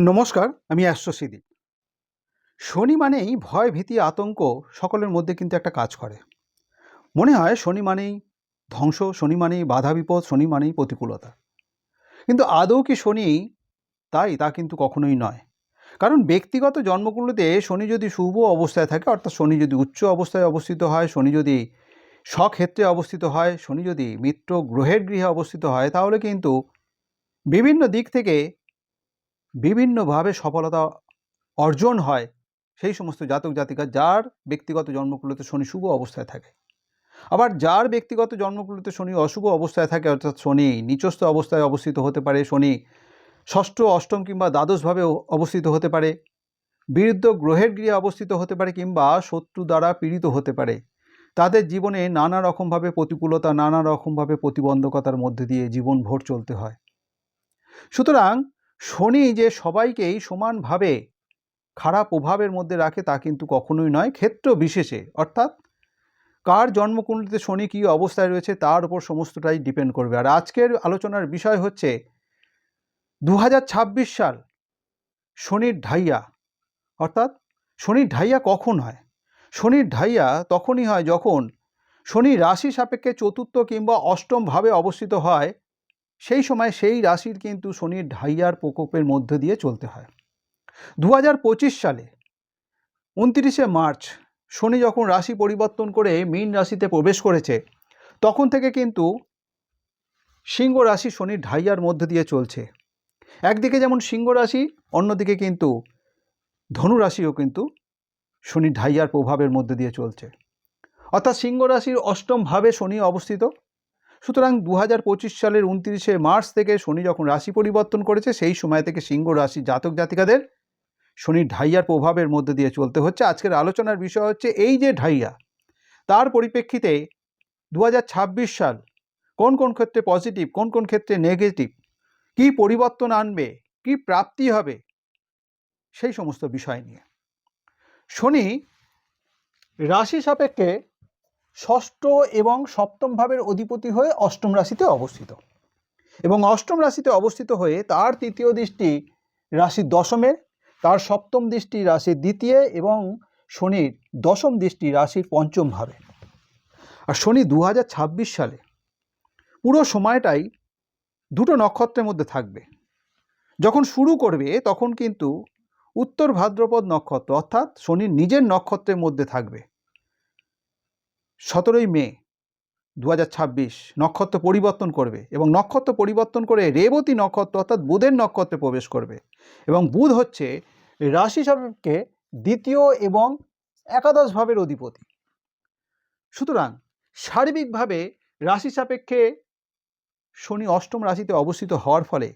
নমস্কার, আমি অ্যাস্ট্রোসিদি। শনি মানেই ভয়, ভীতি, আতঙ্ক সকলের মধ্যে কিন্তু একটা কাজ করে। মনে হয় শনি মানেই ধ্বংস, শনি মানেই বাধা, বিপদ, শনি মানেই প্রতিকূলতা। কিন্তু আদৌ কি শনি তাই তা কিন্তু কখনোই নয়। কারণ ব্যক্তিগত জন্মকুণ্ডলিতে শনি যদি শুভ অবস্থায় থাকে, অর্থাৎ শনি যদি উচ্চ অবস্থায় অবস্থিত হয়, শনি যদি স্বক্ষেত্রে অবস্থিত হয়, শনি যদি মিত্র গ্রহের গৃহে অবস্থিত হয়, তাহলে কিন্তু বিভিন্ন দিক থেকে বিভিন্নভাবে সফলতা অর্জন হয় সেই সমস্ত জাতক জাতিকা যার ব্যক্তিগত জন্মকুণ্ডলিতে শনি শুভ অবস্থায় থাকে। আবার যার ব্যক্তিগত জন্মকুণ্ডলিতে শনি অশুভ অবস্থায় থাকে, অর্থাৎ শনি নিচস্থ অবস্থায় অবস্থিত হতে পারে, শনি ষষ্ঠ, অষ্টম কিংবা দ্বাদশভাবে অবস্থিত হতে পারে, বিরুদ্ধ গ্রহের গৃহে অবস্থিত হতে পারে কিংবা শত্রু দ্বারা পীড়িত হতে পারে, তাদের জীবনে নানা রকমভাবে প্রতিকূলতা, নানা রকমভাবে প্রতিবন্ধকতার মধ্যে দিয়ে জীবন ভোর চলতে হয়। সুতরাং শনি যে সবাইকেই সমানভাবে খারাপ প্রভাবের মধ্যে রাখে তা কিন্তু কখনোই নয়, ক্ষেত্র বিশেষে। অর্থাৎ কার জন্মকুণ্ডলিতে শনি কী অবস্থায় রয়েছে তার উপর সমস্তটাই ডিপেন্ড করবে। আর আজকের আলোচনার বিষয় হচ্ছে দু হাজার ছাব্বিশ সাল শনির ঢাইয়া। অর্থাৎ শনির ঢাইয়া কখন হয়? শনির ঢাইয়া তখনই হয় যখন শনি রাশি সাপেক্ষে চতুর্থ কিংবা অষ্টম ভাবে অবস্থিত হয় সেই সময় সেই রাশির কিন্তু শনির ঢাইয়ার প্রকোপের মধ্যে দিয়ে চলতে হয়। দু হাজার পঁচিশ সালে উনত্রিশে মার্চ শনি যখন রাশি পরিবর্তন করে মীন রাশিতে প্রবেশ করেছে, তখন থেকে কিন্তু সিংহ রাশি শনির ঢাইয়ার মধ্য দিয়ে চলছে। একদিকে যেমন সিংহ রাশি, অন্যদিকে কিন্তু ধনু রাশিও কিন্তু শনি ঢাইয়ার প্রভাবের মধ্যে দিয়ে চলছে। অর্থাৎ সিংহ রাশির অষ্টমভাবে শনি অবস্থিত। সুতরাং দু হাজার পঁচিশ সালের উনত্রিশে মার্চ থেকে শনি যখন রাশি পরিবর্তন করেছে, সেই সময় থেকে সিংহ রাশি জাতক জাতিকাদের শনির ঢাইয়ার প্রভাবের মধ্যে দিয়ে চলতে হচ্ছে। আজকের আলোচনার বিষয় হচ্ছে এই যে ঢাইয়া, তার পরিপ্রেক্ষিতে দু হাজার ছাব্বিশ সাল কোন কোন ক্ষেত্রে পজিটিভ, কোন কোন ক্ষেত্রে নেগেটিভ, কী পরিবর্তন আনবে, কি প্রাপ্তি হবে, সেই সমস্ত বিষয় নিয়ে। শনি রাশি সাপেক্ষে ষষ্ঠ এবং সপ্তম ভাবের অধিপতি হয়ে অষ্টম রাশিতে অবস্থিত। এবং অষ্টম রাশিতে অবস্থিত হয়ে তার তৃতীয় দৃষ্টি রাশির দশমে তার সপ্তম দৃষ্টি রাশির দ্বিতীয় এবং শনির দশম দৃষ্টি রাশির পঞ্চম ভাবে। আর শনি দু হাজার ছাব্বিশ সালে, পুরো সময়টাই দুটো নক্ষত্রের মধ্যে থাকবে। যখন শুরু করবে তখন কিন্তু উত্তর ভাদ্রপদ নক্ষত্র অর্থাৎ শনির নিজের নক্ষত্রের মধ্যে থাকবে। সতেরোই মে দু হাজার ছাব্বিশ নক্ষত্র পরিবর্তন করবে এবং নক্ষত্র পরিবর্তন করে রেবতী নক্ষত্র অর্থাৎ বুধের নক্ষত্রে প্রবেশ করবে এবং বুধ হচ্ছে রাশি সাপেক্ষে দ্বিতীয় এবং একাদশ ভাবের অধিপতি। সুতরাং সার্বিকভাবে রাশি সাপেক্ষে শনি অষ্টম রাশিতে অবস্থিত হওয়ার ফলে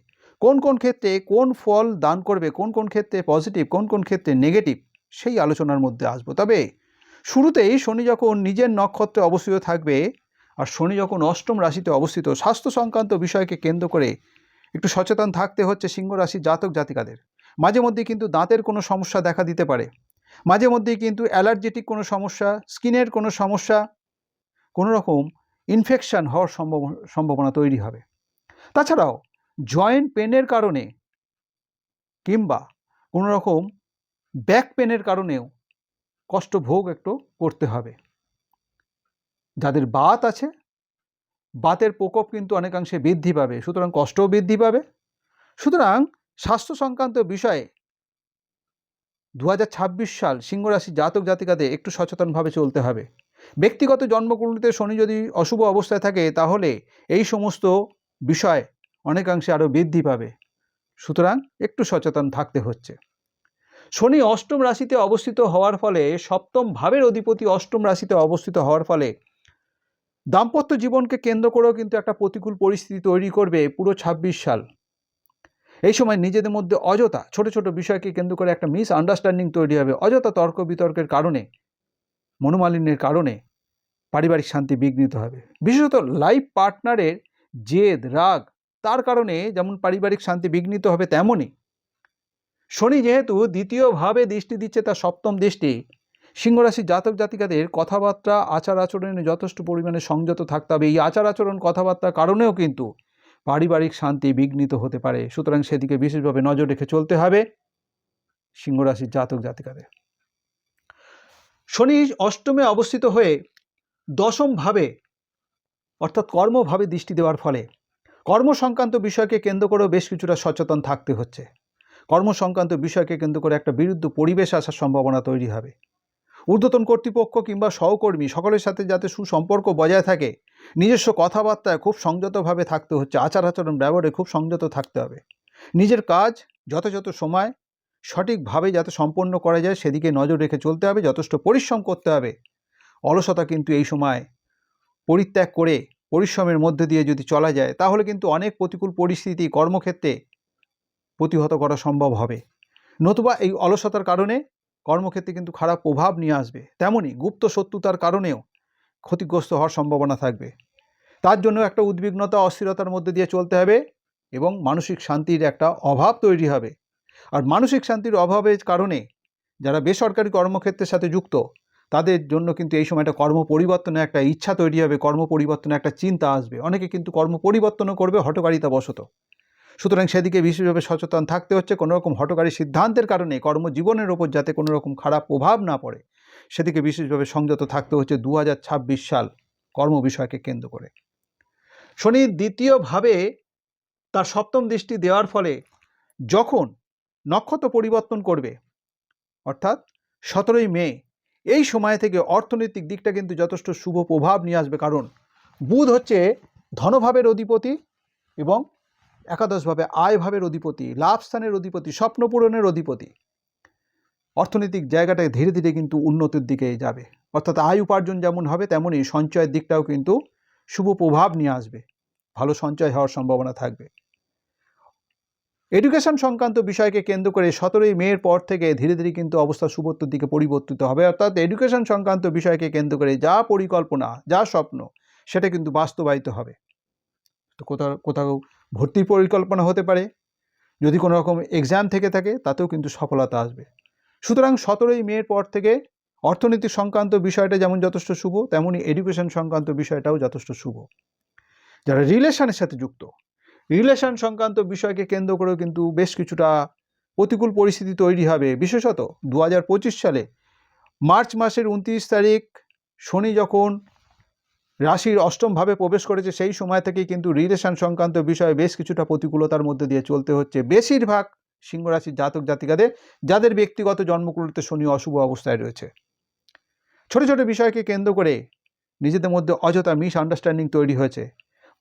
কোন কোন ক্ষেত্রে কোন ফল দান করবে, কোন কোন ক্ষেত্রে পজিটিভ, কোন কোন ক্ষেত্রে নেগেটিভ সেই আলোচনার মধ্যে আসব। তবে শুরুতেই শনি যখন নিজের নক্ষত্রে অবস্থিত থাকবে আর শনি যখন অষ্টম রাশিতে অবস্থিত, স্বাস্থ্য সংক্রান্ত বিষয়কে কেন্দ্র করে একটু সচেতন থাকতে হচ্ছে সিংহ রাশির জাতক জাতিকাদের। মাঝে মধ্যে কিন্তু দাঁতের কোনো সমস্যা দেখা দিতে পারে। মাঝে মধ্যেই কিন্তু অ্যালার্জেটিক কোনো সমস্যা, স্কিনের কোনো সমস্যা, কোনো রকম ইনফেকশান হওয়ার সম্ভব, সম্ভাবনা তৈরি হবে। তাছাড়াও জয়েন্ট পেনের কারণে কিংবা কোনো রকম ব্যাক পেনের কারণেও কষ্ট ভোগ একটু করতে হবে। যাদের বাত আছে, বাতের প্রকোপ কিন্তু অনেকাংশে বৃদ্ধি পাবে, সুতরাং কষ্টও বৃদ্ধি পাবে। সুতরাং স্বাস্থ্য সংক্রান্ত বিষয়ে দু হাজার ছাব্বিশ সাল সিংহরাশি জাতক জাতিকাদের একটু সচেতনভাবে চলতে হবে। ব্যক্তিগত জন্মকুণ্ডলিতে শনি যদি অশুভ অবস্থায় থাকে, তাহলে এই সমস্ত বিষয় অনেকাংশে আরও বৃদ্ধি পাবে। সুতরাং একটু সচেতন থাকতে হচ্ছে। শনি অষ্টম রাশিতে অবস্থিত হওয়ার ফলে সপ্তম ভাবের অধিপতি অষ্টম রাশিতে অবস্থিত হওয়ার ফলে দাম্পত্য জীবনকে কেন্দ্র করেও কিন্তু একটা প্রতিকূল পরিস্থিতি তৈরি করবে পুরো ২৬ সাল। এই সময় নিজেদের মধ্যে অযথা ছোট ছোট বিষয়কে কেন্দ্র করে একটা মিস আন্ডারস্ট্যান্ডিং তৈরি হবে, অযথা তর্ক বিতর্কের কারণে, মনোমালিন্যের কারণে পারিবারিক শান্তি বিঘ্নিত হবে। বিশেষত লাইফ পার্টনারের জেদ, রাগ, তার কারণে যেমন পারিবারিক শান্তি বিঘ্নিত হবে তেমনই শনি যেহেতু দ্বিতীয়ভাবে দৃষ্টি দিচ্ছে তার সপ্তম দৃষ্টি, সিংহরাশি জাতক জাতিকাদের কথাবার্তা, আচার আচরণে যথেষ্ট পরিমাণে সংযত থাকতে হবে। এই আচার আচরণ, কথাবার্তার কারণেও কিন্তু পারিবারিক শান্তি বিঘ্নিত হতে পারে। সুতরাং সেদিকে বিশেষভাবে নজর রেখে চলতে হবে সিংহরাশির জাতক জাতিকাদের। শনি অষ্টমে অবস্থিত হয়ে দশমভাবে, অর্থাৎ কর্মভাবে দৃষ্টি দেওয়ার ফলে কর্ম সংক্রান্ত বিষয়কে কেন্দ্র করেও বেশ কিছুটা সচেতন থাকতে হচ্ছে। কর্ম সংক্রান্ত বিষয়কে কেন্দ্র করে একটা বিরুদ্ধ পরিবেশ আসার সম্ভাবনা তৈরি হবে। ঊর্ধ্বতন কর্তৃপক্ষ কিংবা সহকর্মী সকলের সাথে যাতে সুসম্পর্ক বজায় থাকে, নিজস্ব কথাবার্তায় খুব সংযতভাবে থাকতে হচ্ছে আচার আচরণ ব্যবহারে খুব সংযত থাকতে হবে। নিজের কাজ যথাযথ সময় সঠিকভাবে যাতে সম্পন্ন করা যায়, সেদিকে নজর রেখে চলতে হবে, যথেষ্ট পরিশ্রম করতে হবে। অলসতা কিন্তু এই সময় পরিত্যাগ করে পরিশ্রমের মধ্যে দিয়ে যদি চলা যায়, তাহলে কিন্তু অনেক প্রতিকূল পরিস্থিতি কর্মক্ষেত্রে প্রতিহত করা সম্ভব হবে। নতুবা এই অলসতার কারণে কর্মক্ষেত্রে কিন্তু খারাপ প্রভাব নিয়ে আসবে। তেমনই গুপ্ত শত্রুতার কারণেও ক্ষতিগ্রস্ত হওয়ার সম্ভাবনা থাকবে। তার জন্য একটা উদ্বিগ্নতা, অস্থিরতার মধ্যে দিয়ে চলতে হবে এবং মানসিক শান্তির একটা অভাব তৈরি হবে। আর মানসিক শান্তির অভাবের কারণে যারা বেসরকারি কর্মক্ষেত্রের সাথে যুক্ত, তাদের জন্য কিন্তু এই সময়টা কর্ম পরিবর্তনের একটা ইচ্ছা তৈরি হবে, কর্ম পরিবর্তনের একটা চিন্তা আসবে। অনেকে কিন্তু কর্ম পরিবর্তনও করবে হটকারিতা বশত সুতরাং সেদিকে বিশেষভাবে সচেতন থাকতে হচ্ছে। কোনো রকম হটকারী সিদ্ধান্তের কারণে কর্মজীবনের ওপর যাতে কোনো রকম খারাপ প্রভাব না পড়ে, সেদিকে বিশেষভাবে সংযত থাকতে হচ্ছে দু হাজার ছাব্বিশ সাল কর্ম বিষয়কে কেন্দ্র করে। শনি দ্বিতীয়ভাবে তার সপ্তম দৃষ্টি দেওয়ার ফলে যখন নক্ষত্র পরিবর্তন করবে, অর্থাৎ সতেরোই মে, এই সময় থেকে অর্থনৈতিক দিকটা কিন্তু যথেষ্ট শুভ প্রভাব নিয়ে আসবে। কারণ বুধ হচ্ছে ধনভাবের অধিপতি এবং একাদশভাবে আয়ভাবের অধিপতি, লাভস্থানের অধিপতি স্বপ্ন পূরণের অধিপতি। অর্থনৈতিক জায়গাটায় ধীরে ধীরে কিন্তু উন্নতির দিকে যাবে। অর্থাৎ আয় উপার্জন যেমন হবে তেমনই সঞ্চয়ের দিকটাও কিন্তু শুভ প্রভাব নিয়ে আসবে। ভালো সঞ্চয় হওয়ার সম্ভাবনা থাকবে। এডুকেশন সংক্রান্ত বিষয়কে কেন্দ্র করে সতেরোই মেয়ের পর থেকে ধীরে ধীরে কিন্তু অবস্থা শুভত্বর দিকে পরিবর্তিত হবে। অর্থাৎ এডুকেশন সংক্রান্ত বিষয়কে কেন্দ্র করে যা পরিকল্পনা, যা স্বপ্ন, সেটা কিন্তু বাস্তবায়িত হবে। তো কোথাও কোথাও ভর্তির পরিকল্পনা হতে পারে। যদি কোনো রকম এক্সাম থেকে থাকে, তাতেও কিন্তু সফলতা আসবে। সুতরাং সতেরোই মের পর থেকে অর্থনীতি সংক্রান্ত বিষয়টা যেমন যথেষ্ট শুভ তেমনই এডুকেশন সংক্রান্ত বিষয়টাও যথেষ্ট শুভ। যারা রিলেশনের সাথে যুক্ত রিলেশন সংক্রান্ত বিষয়কে কেন্দ্র করেও কিন্তু বেশ কিছুটা প্রতিকূল পরিস্থিতি তৈরি হবে। বিশেষত দু হাজার পঁচিশ সালে মার্চ মাসের উনত্রিশ তারিখ, শনি যখন রাশির অষ্টমভাবে প্রবেশ করেছে, সেই সময় থেকেই কিন্তু রিলেশন সংক্রান্ত বিষয়ে বেশ কিছুটা প্রতিকূলতার মধ্যে দিয়ে চলতে হচ্ছে। বেশিরভাগ সিংহ রাশির জাতক জাতিকাদের যাদের ব্যক্তিগত জন্মকুলতে শনি অশুভ অবস্থায় রয়েছে। ছোট ছোট বিষয়কে কেন্দ্র করে নিজেদের মধ্যে অযথা মিস আন্ডারস্ট্যান্ডিং তৈরি হয়েছে।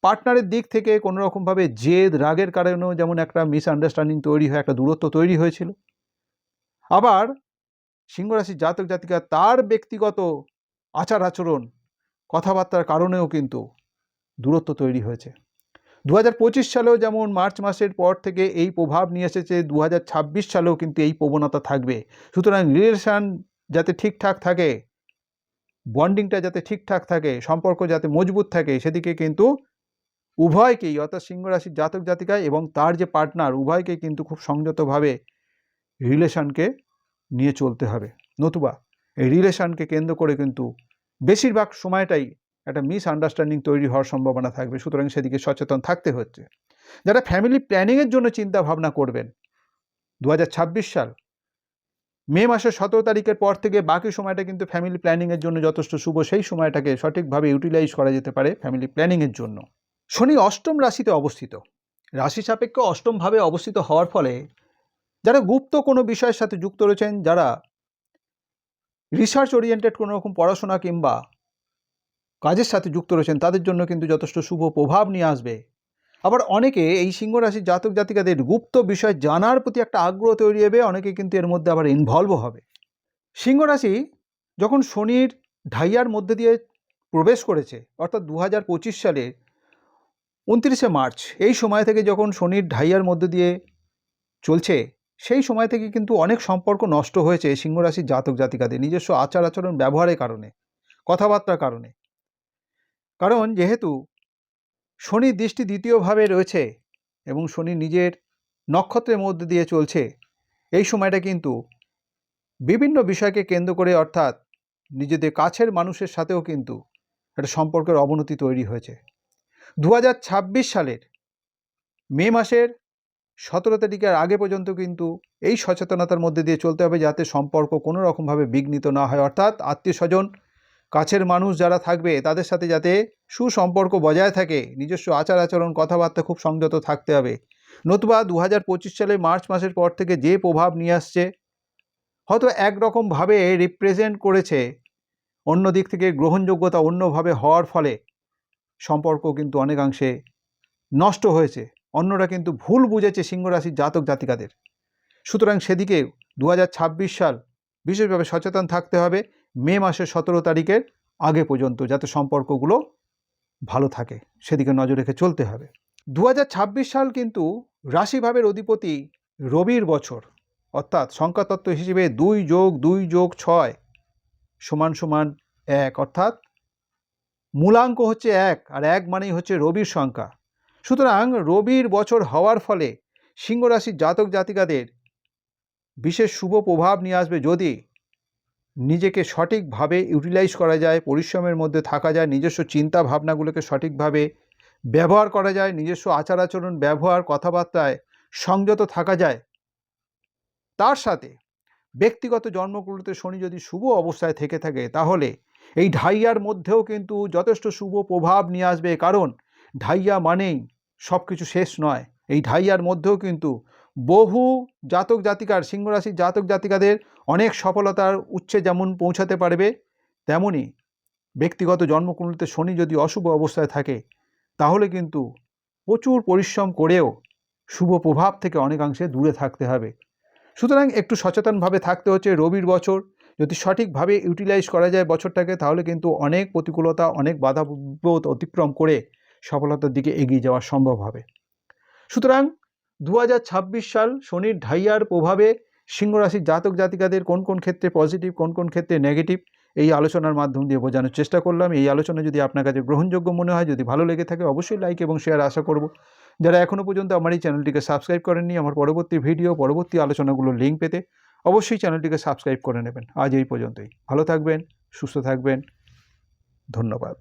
পার্টনারের দিক থেকে কোনো রকমভাবে জেদ, রাগের কারণেও যেমন একটা মিস আন্ডারস্ট্যান্ডিং তৈরি হয়ে, একটা দূরত্ব তৈরি হয়েছিল। আবার সিংহরাশির জাতক জাতিকা তার ব্যক্তিগত আচার আচরণ কথাবার্তার কারণেও কিন্তু দূরত্ব তৈরি হয়েছে। দু হাজার পঁচিশ সালেও যেমন মার্চ মাসের পর থেকে এই প্রভাব নিয়ে এসেছে দু হাজার ছাব্বিশ সালেও কিন্তু এই প্রবণতা থাকবে। সুতরাং রিলেশান যাতে ঠিকঠাক থাকে, বন্ডিংটা যাতে ঠিকঠাক থাকে, সম্পর্ক যাতে মজবুত থাকে, সেদিকে কিন্তু উভয়কেই, অর্থাৎ সিংহরাশির জাতক জাতিকায় এবং তার যে পার্টনার উভয়কে কিন্তু খুব সংযতভাবে রিলেশানকে নিয়ে চলতে হবে। নতুবা এই রিলেশানকে কেন্দ্র করে কিন্তু বেশিরভাগ সময়টাই একটা মিস আন্ডারস্ট্যান্ডিং তৈরি হওয়ার সম্ভাবনা থাকবে, সুতরাং সেদিকে সচেতন থাকতে হচ্ছে। যারা ফ্যামিলি প্ল্যানিংয়ের জন্য চিন্তা ভাবনা করবেন দু হাজার ছাব্বিশ সাল, মে মাসের সতেরো তারিখের পর থেকে বাকি সময়টা কিন্তু ফ্যামিলি প্ল্যানিংয়ের জন্য যথেষ্ট শুভ, সেই সময়টাকে সঠিকভাবে ইউটিলাইজ করা যেতে পারে ফ্যামিলি প্ল্যানিংয়ের জন্য। শনি অষ্টম রাশিতে অবস্থিত। রাশি সাপেক্ষে অষ্টমভাবে অবস্থিত হওয়ার ফলে যারা গুপ্ত কোনো বিষয়ের সাথে যুক্ত রয়েছেন, যারা রিসার্চ ওরিয়েন্টেড কোনো রকম পড়াশোনা কিংবা কাজের সাথে যুক্ত রয়েছেন, তাদের জন্য কিন্তু যথেষ্ট শুভ প্রভাব নিয়ে আসবে। আবার অনেকে এই সিংহ রাশির জাতক জাতিকাদের গুপ্ত বিষয় জানার প্রতি একটা আগ্রহ তৈরি হবে, অনেকে কিন্তু এর মধ্যে আবার ইনভলভও হবে। সিংহ রাশি যখন শনির ঢাইয়ার মধ্যে দিয়ে প্রবেশ করেছে, অর্থাৎ দু হাজার পঁচিশ সালে উনত্রিশে মার্চ, এই সময় থেকে যখন শনির ঢাইয়ার মধ্যে দিয়ে চলছে সেই সময় থেকে কিন্তু অনেক সম্পর্ক নষ্ট হয়েছে সিংহরাশির জাতক জাতিকাদের নিজস্ব আচার আচরণ ব্যবহারের কারণে, কথাবার্তার কারণে। কারণ যেহেতু শনির দৃষ্টি দ্বিতীয়ভাবে রয়েছে এবং শনি নিজের নক্ষত্রের মধ্যে দিয়ে চলছে, এই সময়টা কিন্তু বিভিন্ন বিষয়কে কেন্দ্র করে অর্থাৎ নিজেদের কাছের মানুষের সাথেও কিন্তু একটা সম্পর্কের অবনতি তৈরি হয়েছে। দু হাজার ছাব্বিশ সালের মে মাসের সতেরো তারিখের আগে পর্যন্ত কিন্তু এই সচেতনতার মধ্যে দিয়ে চলতে হবে যাতে সম্পর্ক কোনো রকমভাবে বিঘ্নিত না হয়। অর্থাৎ আত্মীয় স্বজন, কাছের মানুষ যারা থাকবে তাদের সাথে যাতে সুসম্পর্ক বজায় থাকে, নিজস্ব আচার আচরণ, কথাবার্তা খুব সংযত থাকতে হবে। নতুবা দু হাজার পঁচিশ সালে মার্চ মাসের পর থেকে যে প্রভাব নিয়ে আসছে, হয়তো একরকমভাবে রিপ্রেজেন্ট করেছে। অন্য দিক থেকে গ্রহণযোগ্যতা অন্যভাবে হওয়ার ফলে সম্পর্ক কিন্তু অনেকাংশে নষ্ট হয়েছে। অন্যরা কিন্তু ভুল বুঝেছে সিংহ রাশির জাতক জাতিকাদের। সুতরাং সেদিকে দু হাজার ছাব্বিশ সাল বিশেষভাবে সচেতন থাকতে হবে, মে মাসের সতেরো তারিখের আগে পর্যন্ত যাতে সম্পর্কগুলো ভালো থাকে, সেদিকে নজর রেখে চলতে হবে। দু হাজার ছাব্বিশ সাল কিন্তু রাশিভাবের অধিপতি রবির বছর, অর্থাৎ সংখ্যাতত্ত্ব হিসেবে দুই যোগ দুই যোগ ছয় সমান সমান এক, অর্থাৎ মূলাঙ্ক হচ্ছে এক, আর এক মানেই হচ্ছে রবির সংখ্যা। সুতরাং রবির বছর হওয়ার ফলে সিংহ রাশির জাতক জাতিকাদের বিশেষ শুভ প্রভাব নিয়ে আসবে যদি নিজেকে সঠিকভাবে ইউটিলাইজ করা যায়, পরিশ্রমের মধ্যে থাকা যায়, নিজস্ব চিন্তা ভাবনাগুলোকে সঠিকভাবে ব্যবহার করা যায়, নিজস্ব আচার আচরণ ব্যবহার, কথাবার্তায় সংযত থাকা যায়। তার সাথে ব্যক্তিগত জন্মকুণ্ডলিতে শনি যদি শুভ অবস্থায় থেকে থাকে, তাহলে এই ঢাইয়ার মধ্যেও কিন্তু যথেষ্ট শুভ প্রভাব নিয়ে আসবে। কারণ ঢাইয়া মানেই সব কিছু শেষ নয়। এই ঢাইয়ার মধ্যেও কিন্তু বহু জাতক জাতিকার সিংহরাশির জাতক জাতিকাদের অনেক সফলতার উচ্ছে যেমন পৌঁছাতে পারবে তেমনই ব্যক্তিগত জন্মকুণ্ডলিতে শনি যদি অশুভ অবস্থায় থাকে, তাহলে কিন্তু প্রচুর পরিশ্রম করেও শুভ প্রভাব থেকে অনেকাংশে দূরে থাকতে হবে। সুতরাং একটু সচেতনভাবে থাকতে হচ্ছে রবির বছর। যদি সঠিকভাবে ইউটিলাইজ করা যায় বছরটাকে, তাহলে কিন্তু অনেক প্রতিকূলতা, অনেক বাধা অতিক্রম করে সফলতার দিকে এগিয়ে যাওয়া সম্ভব হবে। সুতরাং দু হাজার ছাব্বিশ সাল শনির ঢাইয়ার প্রভাবে সিংহরাশির জাতক জাতিকাদের কোন কোন ক্ষেত্রে পজিটিভ কোন কোন ক্ষেত্রে নেগেটিভ এই আলোচনার মাধ্যম দিয়ে বোঝানোর চেষ্টা করলাম। এই আলোচনা যদি আপনার কাছে গ্রহণযোগ্য মনে হয়, যদি ভালো লেগে থাকে, অবশ্যই লাইক এবং শেয়ার আশা করব। যারা এখনও পর্যন্ত আমার এই চ্যানেলটিকে সাবস্ক্রাইব করেননি, আমার পরবর্তী ভিডিও পরবর্তী আলোচনাগুলোর লিঙ্ক পেতে অবশ্যই চ্যানেলটিকে সাবস্ক্রাইব করে নেবেন। আজ এই পর্যন্তই। ভালো থাকবেন, সুস্থ থাকবেন। ধন্যবাদ।